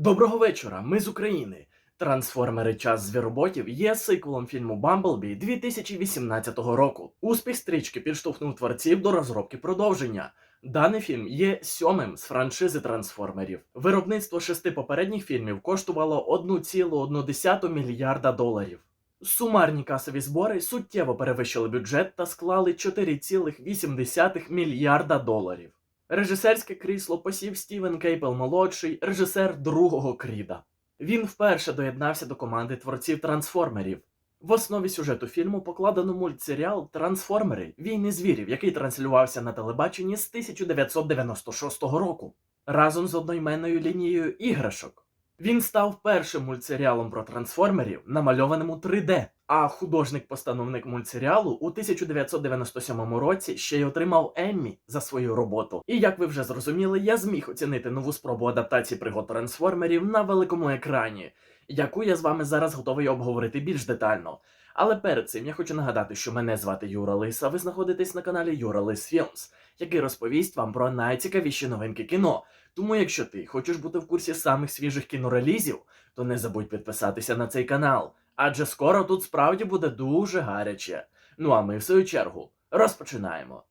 Доброго вечора, ми з України. Трансформери Час звіроботів є сиквелом фільму Бамблбі 2018 року. Успіх стрічки підштовхнув творців до розробки продовження. Даний фільм є сьомим з франшизи трансформерів. Виробництво шести попередніх фільмів коштувало 1,1 мільярда доларів. Сумарні касові збори суттєво перевищили бюджет та склали 4,8 мільярда доларів. Режисерське крісло посів Стівен Кейпел молодший, режисер другого Кріда. Він вперше доєднався до команди творців трансформерів. В основі сюжету фільму покладено мультсеріал Трансформери Війни звірів, який транслювався на телебаченні з 1996 року разом з одноіменною лінією іграшок. Він став першим мультсеріалом про трансформерів, намальованим у 3D, а художник-постановник мультсеріалу у 1997 році ще й отримав Еммі за свою роботу. І як ви вже зрозуміли, я зміг оцінити нову спробу адаптації пригод трансформерів на великому екрані, яку я з вами зараз готовий обговорити більш детально. Але перед цим я хочу нагадати, що мене звати Юра Лис, а ви знаходитесь на каналі Юра Лис Філмс, який розповість вам про найцікавіші новинки кіно. Тому, якщо ти хочеш бути в курсі самих свіжих кінорелізів, то не забудь підписатися на цей канал, адже скоро тут справді буде дуже гаряче. Ну а ми, в свою чергу, розпочинаємо.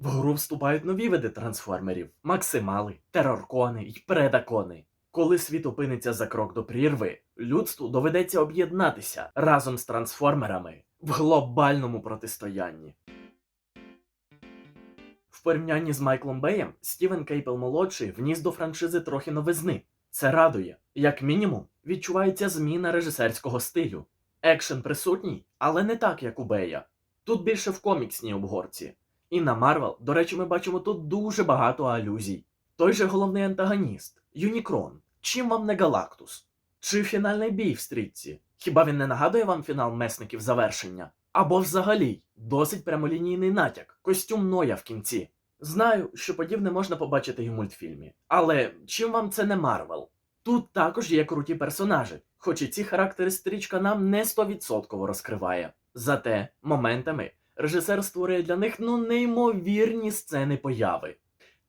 В гру вступають нові види трансформерів: максимали, тероркони й предакони. Коли світ опиниться за крок до прірви, людству доведеться об'єднатися разом з трансформерами в глобальному протистоянні. В порівнянні з Майклом Беєм, Стівен Кейпел молодший вніс до франшизи трохи новизни. Це радує. Як мінімум, відчувається зміна режисерського стилю. Екшен присутній, але не так, як у Бея. Тут більше в коміксній обгорці. І на Марвел, до речі, ми бачимо тут дуже багато алюзій. Той же головний антагоніст Юнікрон. Чим вам не Галактус? Чи фінальний бій в стрітці? Хіба він не нагадує вам фінал месників завершення? Або взагалі досить прямолінійний натяк, костюм Ноя в кінці. Знаю, що подібне можна побачити і в мультфільмі. Але чим вам це не Марвел? Тут також є круті персонажі, хоч і ці характери стрічка нам не 100% розкриває. Зате моментами режисер створює для них ну неймовірні сцени появи.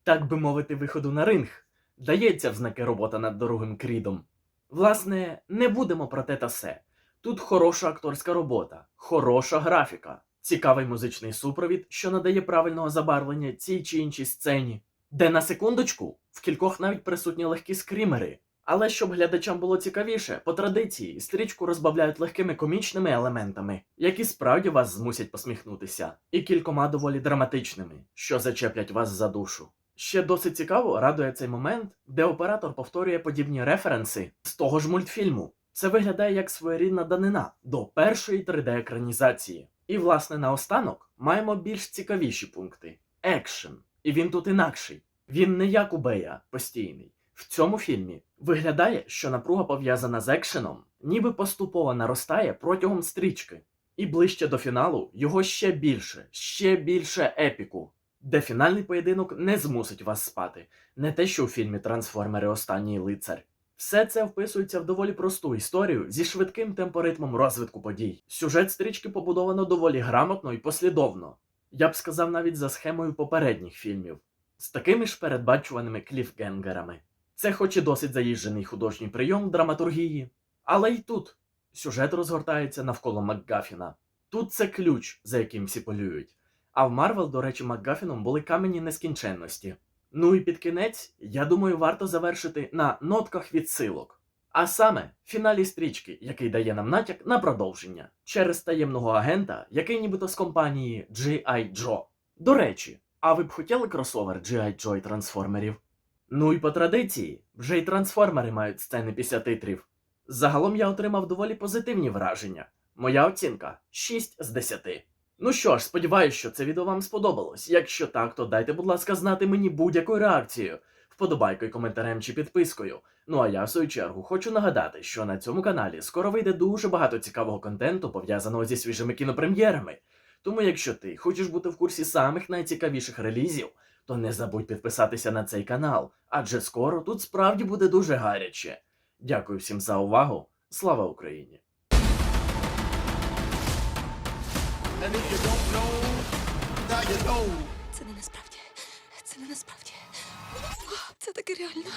Так би мовити, виходу на ринг. Дається в знаки робота над дорогим крідом. Власне, не будемо про те та се. Тут хороша акторська робота, хороша графіка, цікавий музичний супровід, що надає правильного забарвлення цій чи іншій сцені, де на секундочку в кількох навіть присутні легкі скрімери. Але щоб глядачам було цікавіше, по традиції стрічку розбавляють легкими комічними елементами, які справді вас змусять посміхнутися, і кількома доволі драматичними, що зачеплять вас за душу. Ще досить цікаво радує цей момент, де оператор повторює подібні референси з того ж мультфільму. Це виглядає як своєрідна данина до першої 3D-екранізації. І, власне, наостанок маємо більш цікавіші пункти: екшен. І він тут інакший. Він не як у Бея постійний. В цьому фільмі виглядає, що напруга пов'язана з екшеном, ніби поступово наростає протягом стрічки. І ближче до фіналу його ще більше, ще більше епіку, де фінальний поєдинок не змусить вас спати, не те, що у фільмі Трансформери Останній лицар. Все це вписується в доволі просту історію зі швидким темпоритмом розвитку подій. Сюжет стрічки побудовано доволі грамотно і послідовно. Я б сказав навіть за схемою попередніх фільмів, з такими ж передбачуваними кліфгенгерами. Це хоч і досить заїжджений художній прийом драматургії, але й тут сюжет розгортається навколо Макгафіна. Тут це ключ, за яким всі полюють. А в Марвел, до речі, Макгафіном були камені нескінченності. Ну і під кінець, я думаю, варто завершити на нотках відсилок. А саме фіналі стрічки, який дає нам натяк на продовження через таємного агента, який нібито з компанії G.I. Joe. До речі, а ви б хотіли кросовер G.I. Joe і трансформерів? Ну і по традиції, вже й трансформери мають сцени після титрів. Загалом я отримав доволі позитивні враження. Моя оцінка 6 з 10. Ну що ж, сподіваюсь, що це відео вам сподобалось. Якщо так, то дайте, будь ласка, знати мені будь-яку реакцію, вподобайкою, коментарем чи підпискою. Ну а я, в свою чергу, хочу нагадати, що на цьому каналі скоро вийде дуже багато цікавого контенту, пов'язаного зі свіжими кінопрем'єрами. Тому, якщо ти хочеш бути в курсі самих найцікавіших релізів, то не забудь підписатися на цей канал, адже скоро тут справді буде дуже гаряче. Дякую всім за увагу. Слава Україні! And if you don't know, now you know. Ceny na sprawdzie. Ceny na takie realne?